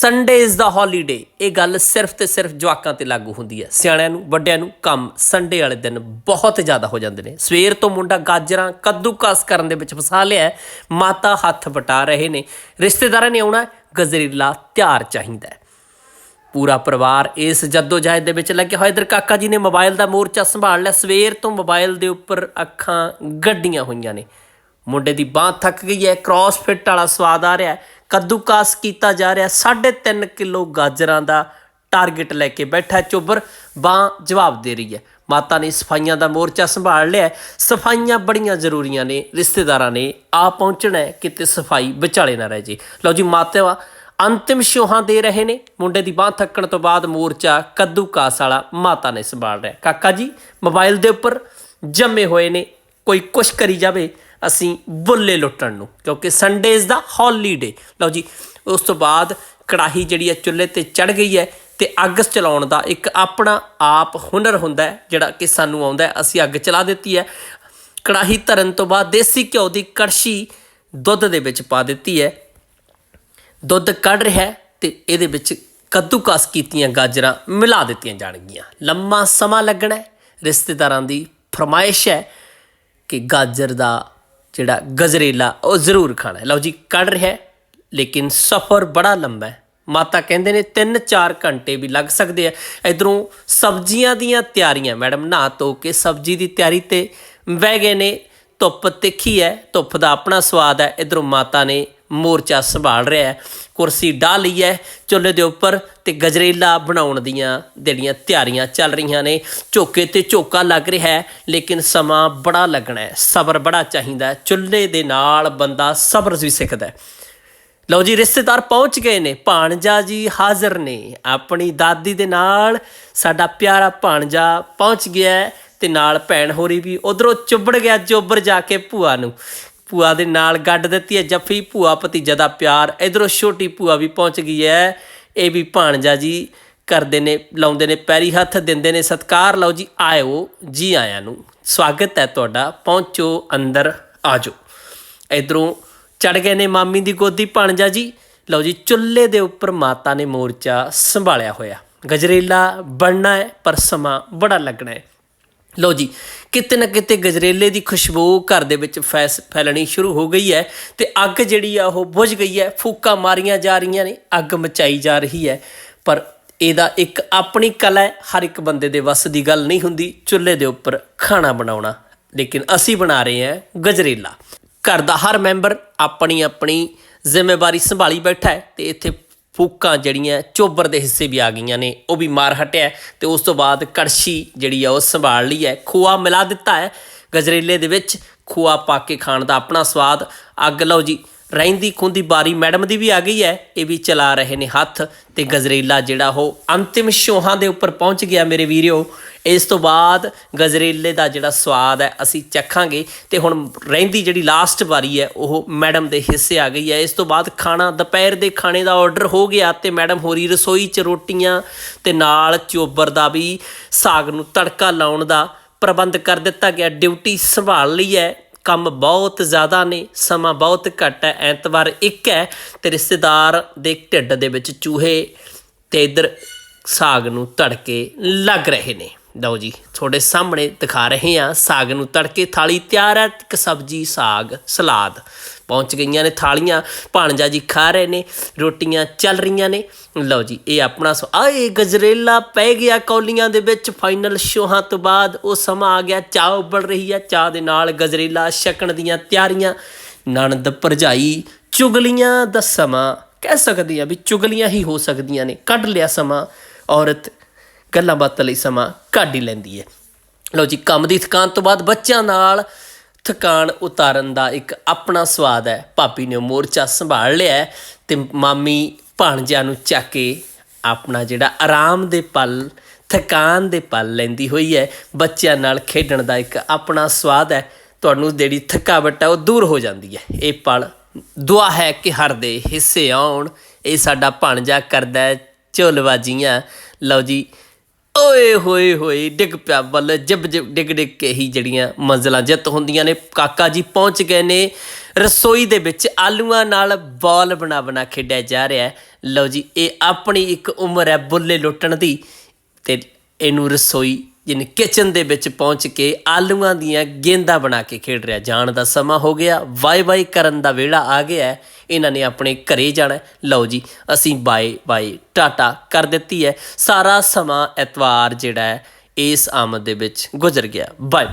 Sunday is the holiday ਇਹ ਗੱਲ ਸਿਰਫ ਤੇ ਸਿਰਫ ਜਵਾਕਾਂ ਤੇ ਲਾਗੂ ਹੁੰਦੀ ਹੈ। ਸਿਆਣਿਆਂ ਨੂੰ, ਵੱਡਿਆਂ ਨੂੰ ਕੰਮ ਸੰਡੇ ਵਾਲੇ ਦਿਨ ਬਹੁਤ ਜ਼ਿਆਦਾ ਹੋ ਜਾਂਦੇ ਨੇ। ਸਵੇਰ ਤੋਂ ਮੁੰਡਾ ਗਾਜਰਾਂ ਕੱਦੂ ਕਾਸ ਕਰਨ ਦੇ ਵਿੱਚ ਫਸਾ ਲਿਆ ਮਾਤਾ ਹੱਥ ਵਟਾ ਰਹੇ ਨੇ। ਰਿਸ਼ਤੇਦਾਰਾਂ ਨੇ ਆਉਣਾ ਗਜ਼ਰੀਲਾ ਗਜਰੇਲਾ ਤਿਆਰ ਚਾਹੀਦਾ ਪੂਰਾ ਪਰਿਵਾਰ ਇਸ ਜਹਿਦ ਦੇ ਵਿੱਚ ਲੱਗਿਆ ਹੋਇਆ ਇਧਰ ਕਾਕਾ ਜੀ ਨੇ ਮੋਬਾਈਲ ਦਾ ਮੋਰਚਾ ਸੰਭਾਲ ਲਿਆ। ਸਵੇਰ ਤੋਂ ਮੋਬਾਈਲ ਦੇ ਉੱਪਰ ਅੱਖਾਂ ਗੱਡੀਆਂ ਹੋਈਆਂ ਨੇ। ਮੁੰਡੇ ਦੀ ਬਾਹ ਥੱਕ ਗਈ ਹੈ। ਕ੍ਰਾਸਫਿਟ ਵਾਲਾ ਸਵਾਦ ਆ ਰਿਹਾ ਹੈ। ਕੱਦੂਕਾਸ ਕੀਤਾ ਜਾ ਰਿਹਾ। 3.5 ਕਿਲੋ ਗਾਜਰਾਂ ਦਾ ਟਾਰਗੇਟ ਲੈ ਕੇ ਬੈਠਾ ਹੈ। ਚੋਬਰ ਬਾਹ ਜਵਾਬ ਦੇ ਰਹੀ ਹੈ। ਮਾਤਾ ਨੇ ਸਫਾਈਆਂ ਦਾ ਮੋਰਚਾ ਸੰਭਾਲ ਲਿਆ ਸਫਾਈਆਂ ਬੜੀਆਂ ਜ਼ਰੂਰੀਆਂ ਨੇ। ਰਿਸ਼ਤੇਦਾਰਾਂ ਨੇ ਆ ਪਹੁੰਚਣਾ ਹੈ। ਕਿਤੇ ਸਫ਼ਾਈ ਵਿਚਾਲੇ ਨਾ ਰਹਿ ਜੇ। ਲਓ ਜੀ ਮਾਤਾ ਅੰਤਿਮ ਸ਼ੋਹਾਂ ਦੇ ਰਹੇ ਨੇ। ਮੁੰਡੇ ਦੀ ਬਾਹ ਥੱਕਣ ਤੋਂ ਬਾਅਦ ਮੋਰਚਾ ਕੱਦੂ ਕਾਸ ਵਾਲਾ ਮਾਤਾ ਨੇ ਸੰਭਾਲ ਰਿਹਾ ਕਾਕਾ ਜੀ, ਮੋਬਾਈਲ ਦੇ ਉੱਪਰ ਜੰਮੇ ਹੋਏ ਨੇ। ਕੋਈ ਕੁਛ ਕਰੀ ਜਾਵੇ। ਅਸੀਂ ਬੁੱਲੇ ਲੁੱਟਣ ਨੂੰ, ਕਿਉਂਕਿ ਸੰਡੇਜ਼ ਦਾ ਹੌਲੀਡੇ ਲਓ ਜੀ, ਉਸ ਤੋਂ ਬਾਅਦ ਕੜਾਹੀ ਜਿਹੜੀ ਹੈ ਚੁੱਲ੍ਹੇ ਤੇ ਚੜ ਗਈ ਹੈ ਤੇ ਅੱਗ ਚਲਾਉਣ ਦਾ ਇੱਕ ਆਪਣਾ ਆਪ ਹੁਨਰ ਹੁੰਦਾ ਜਿਹੜਾ ਕਿ ਸਾਨੂੰ ਆਉਂਦਾ ਅਸੀਂ ਅੱਗ ਚਲਾ ਦਿੱਤੀ ਹੈ। ਕੜਾਹੀ ਧਰਨ ਤੋਂ ਬਾਅਦ ਦੇਸੀ ਘਿਓ ਦੀ ਕੜਛੀ ਦੁੱਧ ਦੇ ਵਿੱਚ ਪਾ ਦਿੱਤੀ ਹੈ। ਦੁੱਧ ਕੱਢ ਰਿਹਾ ਹੈ ਤੇ ਇਹਦੇ ਵਿੱਚ ਕੱਦੂਕਸ ਕੀਤੀਆਂ ਗਾਜਰਾਂ ਮਿਲਾ ਦਿੱਤੀਆਂ ਜਾਣਗੀਆਂ। ਲੰਮਾ ਸਮਾਂ ਲੱਗਣਾ ਰਿਸ਼ਤੇਦਾਰਾਂ ਦੀ ਫਰਮਾਇਸ਼ ਹੈ ਕਿ ਗਾਜਰ ਦਾ ਜਿਹੜਾ ਗਜਰੇਲਾ, ਉਹ ਜ਼ਰੂਰ ਖਾਣਾ ਹੈ। ਲਓ ਜੀ, ਕੱਢ ਰਿਹਾ ਲੇਕਿਨ ਸਫ਼ਰ ਬੜਾ ਲੰਬਾ ਹੈ। ਮਾਤਾ ਕਹਿੰਦੇ ਨੇ 3-4 ਘੰਟੇ ਵੀ ਲੱਗ ਸਕਦੇ ਆ। ਇਧਰੋਂ ਸਬਜ਼ੀਆਂ ਦੀਆਂ ਤਿਆਰੀਆਂ, ਮੈਡਮ, ਨਹਾ ਧੋ ਕੇ ਸਬਜ਼ੀ ਦੀ ਤਿਆਰੀ ਤੇ ਬਹਿ ਗਏ ਨੇ। ਧੁੱਪ ਤਿੱਖੀ ਹੈ, ਧੁੱਪ ਦਾ ਆਪਣਾ ਸਵਾਦ ਹੈ। ਇਧਰੋਂ ਮਾਤਾ ਨੇ ਮੋਰਚਾ ਸੰਭਾਲ ਰਿਹਾ ਹੈ। ਕੁਰਸੀ ਢਾ ਲਈ ਹੈ। ਚੁੱਲ੍ਹੇ ਦੇ ਉੱਪਰ ਤੇ ਗਜਰੇਲਾ ਬਣਾਉਣ ਦੀਆਂ ਜਿਹੜੀਆਂ ਤਿਆਰੀਆਂ ਚੱਲ ਰਹੀਆਂ ਨੇ। ਝੋਕੇ ਤੇ ਝੋਕਾ ਲੱਗ ਰਿਹਾ ਹੈ, ਲੇਕਿਨ ਸਮਾਂ ਬੜਾ ਲੱਗਣਾ ਹੈ। ਸਬਰ ਬੜਾ ਚਾਹੀਦਾ ਹੈ। ਚੁੱਲ੍ਹੇ ਦੇ ਨਾਲ ਬੰਦਾ ਸਬਰ ਵੀ ਸਿੱਖਦਾ ਹੈ। ਲਓ ਜੀ, ਰਿਸ਼ਤੇਦਾਰ ਪਹੁੰਚ ਗਏ ਨੇ। ਭਾਣਜਾ ਜੀ ਹਾਜ਼ਰ ਨੇ। ਆਪਣੀ ਦਾਦੀ ਦੇ ਨਾਲ ਸਾਡਾ ਪਿਆਰਾ ਭਾਣਜਾ ਪਹੁੰਚ ਗਿਆ ਹੈ ਤੇ ਨਾਲ ਭੈਣ ਹੋਰੀ ਵੀ ਉਧਰੋਂ ਚੁੱਬੜ ਗਿਆ ਚੁੱਬਰ ਜਾ ਕੇ ਭੂਆ ਨੂੰ। ਭੂਆ ਦੇ ਨਾਲ ਗੱਡ ਦਿੱਤੀ ਹੈ। ਜੱਫੀ ਭੂਆ ਭਤੀਜਾ ਦਾ ਪਿਆਰ। ਇਧਰੋਂ ਛੋਟੀ ਭੂਆ ਵੀ ਪਹੁੰਚ ਗਈ ਹੈ। ਇਹ ਵੀ ਭਾਣਜਾ ਜੀ ਕਰਦੇ ਨੇ, ਲਾਉਂਦੇ ਨੇ, ਪੈਰੀ ਹੱਥ ਦਿੰਦੇ ਨੇ, ਸਤਕਾਰ। ਲਓ ਜੀ, ਆਇਓ ਜੀ ਆਇਆਂ ਨੂੰ। ਸਵਾਗਤ ਹੈ ਤੁਹਾਡਾ। ਪਹੁੰਚੋ, ਅੰਦਰ ਆਜੋ। ਇਧਰੋਂ ਚੜ ਗਏ ਨੇ ਮਾਮੀ ਦੀ ਗੋਦੀ ਭਾਣਜਾ ਜੀ। ਲਓ ਜੀ, ਚੁੱਲ੍ਹੇ ਦੇ ਉੱਪਰ ਮਾਤਾ ਨੇ ਮੋਰਚਾ ਸੰਭਾਲਿਆ ਹੋਇਆ। ਗਜਰੇਲਾ ਬਣਨਾ ਹੈ, ਪਰ ਸਮਾਂ ਬੜਾ ਲੱਗਣਾ ਹੈ। ਲਓ ਜੀ, ਕਿਤੇ ਨਾ ਕਿਤੇ ਗਜਰੇਲੇ ਦੀ ਖੁਸ਼ਬੂ ਘਰ ਦੇ ਵਿੱਚ ਫੈਸ, ਫੈਲਣੀ ਸ਼ੁਰੂ ਹੋ ਗਈ ਹੈ ਤੇ ਅੱਗ ਜਿਹੜੀ ਆ ਉਹ ਬੁਝ ਗਈ ਹੈ, ਫੂਕਾਂ ਮਾਰੀਆਂ ਜਾ ਰਹੀਆਂ ਨੇ, ਅੱਗ ਮਚਾਈ ਜਾ ਰਹੀ ਹੈ। ਪਰ ਇਹਦਾ ਇੱਕ ਆਪਣੀ ਕਲਾ ਹੈ, ਹਰ ਇੱਕ ਬੰਦੇ ਦੇ ਵੱਸ ਦੀ ਗੱਲ ਨਹੀਂ ਹੁੰਦੀ, ਚੁੱਲ੍ਹੇ ਦੇ ਉੱਪਰ ਖਾਣਾ ਬਣਾਉਣਾ। ਲੇਕਿਨ ਅਸੀਂ ਬਣਾ ਰਹੇ ਹਾਂ ਗਜਰੇਲਾ। ਘਰ ਦਾ ਹਰ ਮੈਂਬਰ ਆਪਣੀ ਆਪਣੀ ਜ਼ਿੰਮੇਵਾਰੀ ਸੰਭਾਲੀ ਬੈਠਾ ਹੈ ਤੇ ਇੱਥੇ ਫੂਕਾਂ ਜਿਹੜੀਆਂ ਚੋਬਰ ਦੇ ਹਿੱਸੇ ਵੀ ਆ ਗਈਆਂ ਨੇ, ਉਹ ਵੀ ਮਾਰ ਹਟਿਆ ਤੇ ਉਸ ਤੋਂ ਬਾਅਦ ਕੜਛੀ ਜਿਹੜੀ ਆ ਉਹ ਸੰਭਾਲ ਲਈ ਹੈ। ਖੋਆ ਮਿਲਾ ਦਿੱਤਾ ਹੈ। ਗਜਰੇਲੇ ਦੇ ਵਿੱਚ ਖੋਆ ਪਾ ਕੇ ਖਾਣ ਦਾ ਆਪਣਾ ਸਵਾਦ। ਅੱਗ ਲਓ ਜੀ ਰਹਿੰਦੀ ਖੁੰਦੀ ਬਾਰੀ ਮੈਡਮ ਦੀ ਵੀ ਆ ਗਈ ਹੈ, ਇਹ ਵੀ ਚਲਾ ਰਹੇ ਨੇ ਹੱਥ ਤੇ ਗਜਰੇਲਾ ਜਿਹੜਾ ਉਹ ਅੰਤਿਮ ਸ਼ੋਹਾਂ ਦੇ ਉੱਪਰ ਪਹੁੰਚ ਗਿਆ ਮੇਰੇ ਵੀਰਿਓ। ਇਸ ਤੋਂ ਬਾਅਦ ਗਜਰੇਲੇ ਦਾ ਜਿਹੜਾ ਸਵਾਦ ਹੈ, ਅਸੀਂ ਚੱਖਾਂਗੇ ਤੇ ਹੁਣ ਰਹਿੰਦੀ ਜਿਹੜੀ ਲਾਸਟ ਵਾਰੀ ਹੈ, ਉਹ ਮੈਡਮ ਦੇ ਹਿੱਸੇ ਆ ਗਈ ਹੈ। ਇਸ ਤੋਂ ਬਾਅਦ ਖਾਣਾ, ਦੁਪਹਿਰ ਦੇ ਖਾਣੇ ਦਾ ਆਰਡਰ ਹੋ ਗਿਆ ਤੇ ਮੈਡਮ ਹੋਰੀ ਰਸੋਈ 'ਚ ਰੋਟੀਆਂ ਤੇ ਨਾਲ ਚੋਬਰ ਦਾ ਵੀ ਸਾਗ ਨੂੰ ਤੜਕਾ ਲਾਉਣ ਦਾ ਪ੍ਰਬੰਧ ਕਰ ਦਿੱਤਾ ਗਿਆ, ਡਿਊਟੀ ਸੰਭਾਲ ਲਈ ਹੈ। ਕੰਮ ਬਹੁਤ ਜ਼ਿਆਦਾ ਨੇ, ਸਮਾਂ ਬਹੁਤ ਘੱਟ ਹੈ, ਐਤਵਾਰ ਇੱਕ ਹੈ ਤੇ ਰਿਸ਼ਤੇਦਾਰ ਦੇ ਢਿੱਡ ਦੇ ਵਿੱਚ ਚੂਹੇ ਤੇ ਇਧਰ ਸਾਗ ਨੂੰ ਤੜਕੇ ਲੱਗ ਰਹੇ ਨੇ। ਲਓ ਜੀ, ਤੁਹਾਡੇ ਸਾਹਮਣੇ ਦਿਖਾ ਰਹੇ ਹਾਂ ਸਾਗ ਨੂੰ ਤੜਕੇ ਥਾਲੀ ਤਿਆਰ ਹੈ, ਇੱਕ ਸਬਜੀ, ਸਾਗ, ਸਲਾਦ। ਪਹੁੰਚ ਗਈਆਂ ਨੇ ਥਾਲੀਆਂ, ਭਾਣਜਾ ਜੀ ਖਾ ਰਹੇ ਨੇ, ਰੋਟੀਆਂ ਚੱਲ ਰਹੀਆਂ ਨੇ। ਲਓ ਜੀ, ਇਹ ਆਪਣਾ ਸੋ ਆਏ ਗਜਰੇਲਾ ਪੈ ਗਿਆ ਕੌਲੀਆਂ ਦੇ ਵਿੱਚ ਫਾਈਨਲ ਸ਼ੋਹਾਂ ਤੋਂ ਬਾਅਦ ਉਹ ਸਮਾਂ ਆ ਗਿਆ, ਚਾਹ ਉਬਲ ਰਹੀ ਹੈ, ਚਾਹ ਦੇ ਨਾਲ ਗਜਰੇਲਾ ਛਕਣ ਦੀਆਂ ਤਿਆਰੀਆਂ। ਨਣਦ ਭਰਜਾਈ ਚੁਗਲੀਆਂ ਦਾ ਸਮਾਂ, ਕਹਿ ਸਕਦੀ ਆ ਵੀ ਚੁਗਲੀਆਂ ਹੀ ਹੋ ਸਕਦੀਆਂ ਨੇ, ਕੱਢ ਲਿਆ ਸਮਾਂ। ਔਰਤ ਗੱਲਾਂ ਬਾਤਾਂ ਲਈ ਸਮਾਂ ਕੱਢ ਹੀ ਲੈਂਦੀ ਹੈ। ਲਓ ਜੀ, ਕੰਮ ਦੀ ਥਕਾਨ ਤੋਂ ਬਾਅਦ ਬੱਚਿਆਂ ਨਾਲ ਥਕਾਨ ਉਤਾਰਨ ਦਾ ਇੱਕ ਆਪਣਾ ਸਵਾਦ ਹੈ। ਭਾਬੀ ਨੇ ਮੋਰਚਾ ਸੰਭਾਲ ਲਿਆ ਹੈ ਤੇ ਮਾਮੀ ਭਾਣਜਿਆਂ ਨੂੰ ਚੱਕ ਕੇ ਆਪਣਾ ਜਿਹੜਾ ਆਰਾਮ ਦੇ ਪਲ, ਥਕਾਨ ਦੇ ਪਲ ਲੈਂਦੀ ਹੋਈ ਹੈ। ਬੱਚਿਆਂ ਨਾਲ ਖੇਡਣ ਦਾ ਇੱਕ ਆਪਣਾ ਸਵਾਦ ਹੈ। ਤੁਹਾਨੂੰ ਜਿਹੜੀ ਥਕਾਵਟ ਹੈ ਉਹ ਦੂਰ ਹੋ ਜਾਂਦੀ ਹੈ। ਇਹ ਪਲ ਦੁਆ ਹੈ ਕਿ ਹਰ ਦੇ ਹਿੱਸੇ ਆਉਣ। ਇਹ ਸਾਡਾ ਭਾਣਜਾ ਕਰਦਾ ਹੈ ਝੋਲਵਾਜੀਆਂ। ਲਓ ਜੀ ਓਏ ਹੋਏ ਹੋਏ, ਡਿੱਗ ਪਿਆ ਬੱਲ ਜਿਬ ਜਿਬ ਡਿੱਗ ਡਿੱਗ ਕੇ ਹੀ ਜਿਹੜੀਆਂ ਮੰਜ਼ਲਾਂ ਜਿੱਤ ਹੁੰਦੀਆਂ ਨੇ। ਕਾਕਾ ਜੀ ਪਹੁੰਚ ਗਏ ਨੇ ਰਸੋਈ ਦੇ ਵਿੱਚ, ਆਲੂਆਂ ਨਾਲ ਬਾਲ ਬਣਾ ਬਣਾ ਖੇਡਿਆ ਜਾ ਰਿਹਾ ਹੈ। ਲਓ ਜੀ, ਇਹ ਆਪਣੀ ਇੱਕ ਉਮਰ ਹੈ ਬੁੱਲੇ ਲੁੱਟਣ ਦੀ ਤੇ ਇਹਨੂੰ ਰਸੋਈ ਯਾਨੀ ਕਿਚਨ ਦੇ ਵਿੱਚ ਪਹੁੰਚ ਕੇ ਆਲੂਆਂ ਦੀਆਂ ਗੇਂਦਾਂ ਬਣਾ ਕੇ ਖੇਡ ਰਿਹਾ। ਜਾਣ ਦਾ ਸਮਾਂ ਹੋ ਗਿਆ ਬਾਏ ਬਾਏ ਕਰਨ ਦਾ ਵੇਲਾ ਆ ਗਿਆ ਇਹਨਾਂ ਨੇ ਆਪਣੇ ਘਰੇ ਜਾਣਾ ਲਓ ਜੀ, ਅਸੀਂ ਬਾਏ ਬਾਏ ਟਾਟਾ ਕਰ ਦਿੱਤੀ ਹੈ। ਸਾਰਾ ਸਮਾਂ ਐਤਵਾਰ ਜਿਹੜਾ ਹੈ, ਇਸ ਆਮਦ ਦੇ ਵਿੱਚ ਗੁਜ਼ਰ ਗਿਆ। Bye bye.